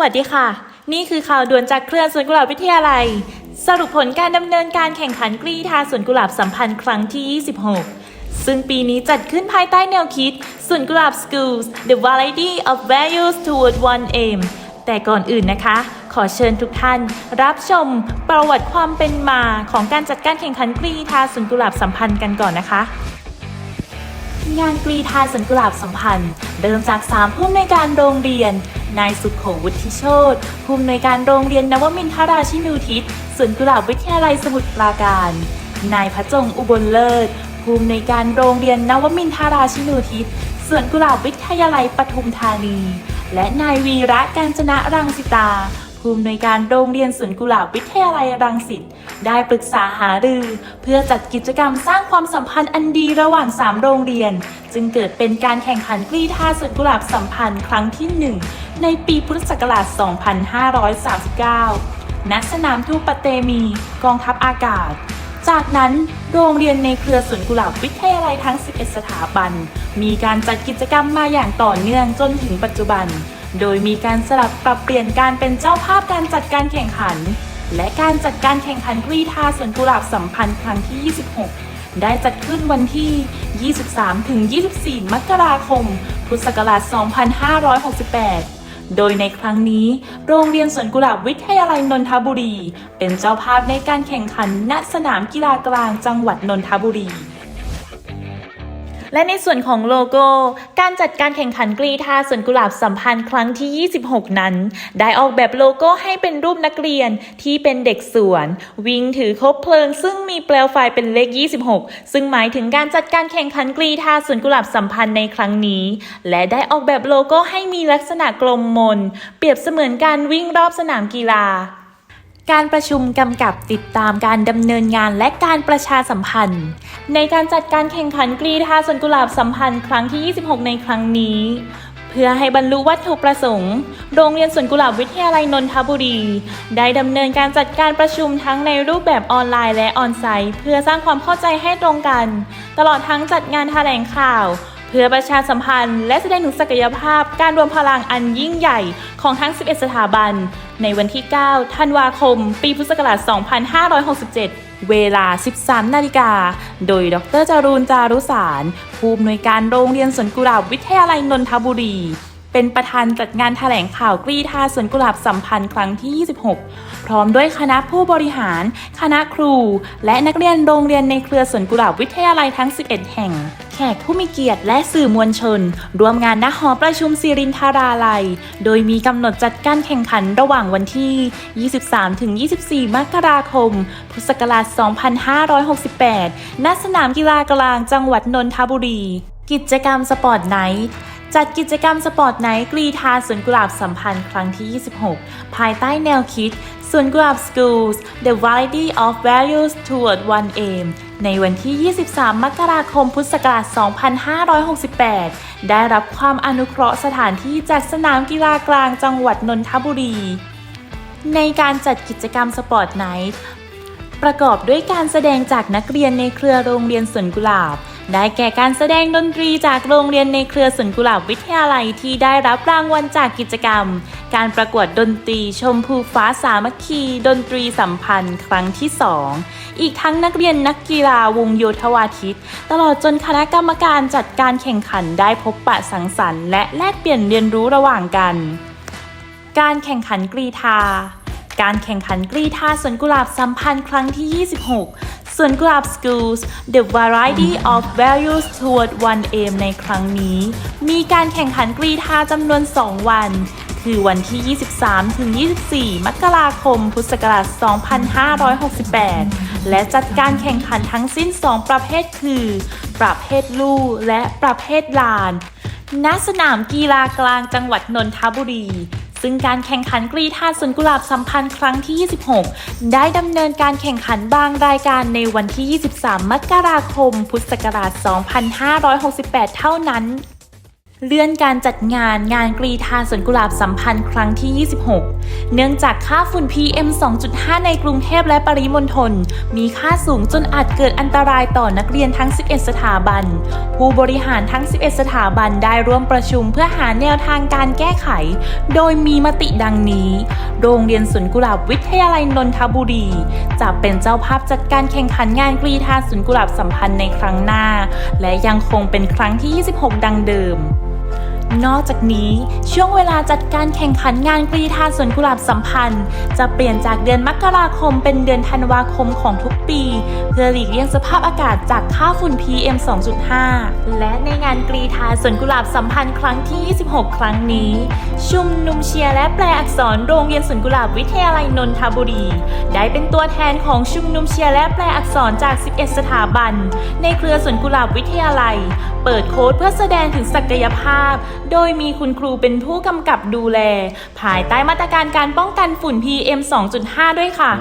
วัสดีค่ะ นี่คือข่าวด่วนจากเครือสวนกุหลาบวิทยาลัย สรุปผลการดำเนินการแข่งขันกรีธาสวนกุหลาบสัมพันธ์ครั้งที่ 26 ซึ่งปีนี้จัดขึ้นภายใต้แนวคิดสวนกุหลาบ Schools The Variety of Values Toward One Aim แต่ก่อนอื่นนะคะ ขอเชิญทุกท่าน รับชมประวัติความเป็นมาของการจัดการแข่งขันกรีธาสวนกุหลาบสัมพันธ์กันก่อนนะคะงานกรีธาสวนกุหลาบสัมพันธ์ เริ่มจาก 3 ผู้อำนการโรงเรียน นายสุขโขวุฒิโชตผู้อำนวยการโรงเรียนนวมินทราชินูทิศสวนกุหลาบวิทยาลัยสมุทรปราการ นายพระจงอุบลเลิศผู้อำนวยการโรงเรียนนวมินทราชินูทิศสวนกุหลาบวิทยาลัยปทุมธานี และนายวีระการจนะรังสิตา ผู้อำนวยการโรงเรียนสวนกุหลาบวิทยาลัยรังสิตได้ปรึกษาหารือ เพื่อจัดกิจกรรมสร้างความสัมพันธ์อันดีระหว่าง 3 โรงเรียน จึงเกิดเป็นการแข่งขันกรีธาสวนกุหลาบสัมพันธ์ครั้งที่ 1 ในปีพุทธศักราช 2539 ณ สนามทูปเตมีกองทัพอากาศจากนั้นโรงเรียนในเครือสวนกุหลาบวิทยาลัยทั้ง 11 สถาบัน มีการจัดกิจกรรมมาอย่างต่อเนื่องจนถึงปัจจุบัน โดยมีการสลับปรับเปลี่ยนการเป็นเจ้าภาพการจัดการแข่งขัน และการจัดการแข่งขันกรีธาสวนกุหลาบสัมพันธ์ครั้งที่ 26 ได้จัดขึ้นวันที่ 23-24 มกราคม พุทธศักราช 2568โดยในครั้งนี้โรงเรียนสวนกุหลาบวิทยาลัยนนทบุรี เป็นเจ้าภาพในการแข่งขันณสนามกีฬากลางจังหวัดนนทบุรี และในส่วนของโลโก้ การจัดการแข่งขันกรีธาสวนกุหลาบสัมพันธ์ครั้งที่ 26 นั้น ได้ออกแบบโลโก้ให้เป็นรูปนักเรียนที่เป็นเด็กสวน วิ่งถือคบเพลิง ซึ่งมีเปลวไฟเป็นเลข 26 ซึ่งหมายถึงการจัดการแข่งขันกรีธาสวนกุหลาบสัมพันธ์ในครั้งนี้ และได้ออกแบบโลโก้ให้มีลักษณะกลมมน เปรียบเสมือนการวิ่งรอบสนามกีฬา การประชุมกำกับติดตามการดำเนินงานและการประชาสัมพันธ์ ในการจัดการแข่งขันกรีธาสวนกุหลาบสัมพันธ์ครั้งที่ 26 ในครั้งนี้ เพื่อให้บรรลุวัตถุประสงค์ โรงเรียนสวนกุหลาบวิทยาลัยนนทบุรี ได้ดำเนินการจัดการประชุมทั้งในรูปแบบออนไลน์และออนไซต์ เพื่อสร้างความเข้าใจให้ตรงกัน ตลอดทั้งจัดงานแถลงข่าว พื่อประชาสัมพันธ์ และแสดงถึงศักยภาพการรวมพลังอันยิ่งใหญ่ของทั้ง 11 สถาบัน ในวันที่ 9 ธันวาคม ปีพุทธศักราช 2567 เวลา 13 นาฬิกา โดย ดรจรูนจารุสาร ผู้อำนวยการโรงเรียนสวนกุหลาบวิทยาลัยนนทบุรี เป็นประธานจัดงานแถลงข่าวกรีธาสวนกุหลาบสัมพันธ์ครั้งที่ 26 พร้อมด้วยคณะผู้บริหาร คณะครู และนักเรียนโรงเรียนในเครือสวนกุหลาบวิทยาลัยทั้ง 11 แห่ง แขกผู้มีเกียรติและสื่อมวลชนร่วมงานณหอประชุมสิรินทราลัย โดยมีกำหนดจัดการแข่งขันระหว่างวันที่ 23-24 มกราคม พุทธศักราช 2568 ณ สนามกีฬากลางจังหวัดนนทบุรี กิจกรรมสปอร์ตไนท์จัดกิจกรรมสปอร์ตไนท์กรีธาสวนกุหลาบสัมพันธ์ครั้งที่ 26 ภายใต้แนวคิดสวนกุหลาบ Schools The Variety of Values Toward One Aim ในวันที่ 23 มกราคม พุทธศักราช 2568 ได้รับความอนุเคราะห์สถานที่จากสนามกีฬากลางจังหวัดนนทบุรี ในการจัดกิจกรรมสปอร์ตไนท์ประกอบด้วยการแสดงจากนักเรียนในเครือโรงเรียนสวนกุหลาบ ได้แก่การแสดงดนตรีจากโรงเรียนในเครือสวนกุหลาบวิทยาลัยที่ได้รับรางวัลจากกิจกรรม การประกวดดนตรีชมพูฟ้าสามัคคี ดนตรีสัมพันธ์ครั้งที่ 2 อีกทั้งนักเรียนนักกีฬาวงโยธวาทิต ตลอดจนคณะกรรมการจัดการแข่งขันได้พบปะสังสรรค์และแลกเปลี่ยนเรียนรู้ระหว่างกัน การแข่งขันกรีธาการแข่งขันกรีธาสวนกุหลาบสัมพันธ์ครั้งที่ 26 ส่วนกุหลาบ Schools The Variety of Values Toward One Aim ในครั้งนี้ มีการแข่งขันกรีธาจำนวน 2 วัน คือวันที่ 23 ถึง 24 มกราคม พุทธศักราช 2568 และจัดการแข่งขันทั้งสิ้น 2 ประเภทคือ ประเภทลู่และประเภทลานณสนามกีฬากลางจังหวัดนนทบุรี ซึ่งการแข่งขันกรีธาสวนกุหลาบสัมพันธ์ครั้งที่ 26 ได้ดำเนินการแข่งขันบางรายการในวันที่ 23 มกราคม พุทธศักราช 2568 เท่านั้น เลื่อนการจัดงานงานกรีธาสวนกุหลาบสัมพันธ์ครั้งที่ 26 เนื่องจากค่าฝุ่น PM 2.5 ในกรุงเทพและปริมณฑลมีค่าสูงจนอาจเกิดอันตรายต่อนักเรียนทั้ง 11 สถาบัน ผู้บริหารทั้ง 11 สถาบันได้ร่วมประชุมเพื่อหาแนวทางการแก้ไข โดยมีมติดังนี้ โรงเรียนสวนกุหลาบวิทยาลัยนนทบุรี จะเป็นเจ้าภาพจัดการแข่งขันงานกรีธาสวนกุหลาบสัมพันธ์ในครั้งหน้า และยังคงเป็นครั้งที่ 26 ดังเดิม นอกจากนี้ช่วงเวลาจัดการแข่งขันงานกรีธาสวนกุหลาบสัมพันธ์ จะเปลี่ยนจากเดือนมกราคมเป็นเดือนธันวาคมของทุกปี เพื่อหลีกเลี่ยงสภาพอากาศจากค่าฝุ่น PM 2.5 และในงานกรีธาสวนกุหลาบสัมพันธ์ครั้งที่ 26 ครั้งนี้ ชุมนุมเชียร์และแปลอักษรโรงเรียนสวนกุหลาบวิทยาลัยนนทบุรี ได้เป็นตัวแทนของชุมนุมเชียร์และแปลอักษรจาก 11 สถาบัน ในเครือสวนกุหลาบวิทยาลัย เปิดโค้ดเพื่อแสดงถึงศักยภาพโดยมีคุณครูเป็นผู้กำกับดูแล ภายใต้มาตรการการป้องกันฝุ่น PM 2.5 ด้วยค่ะ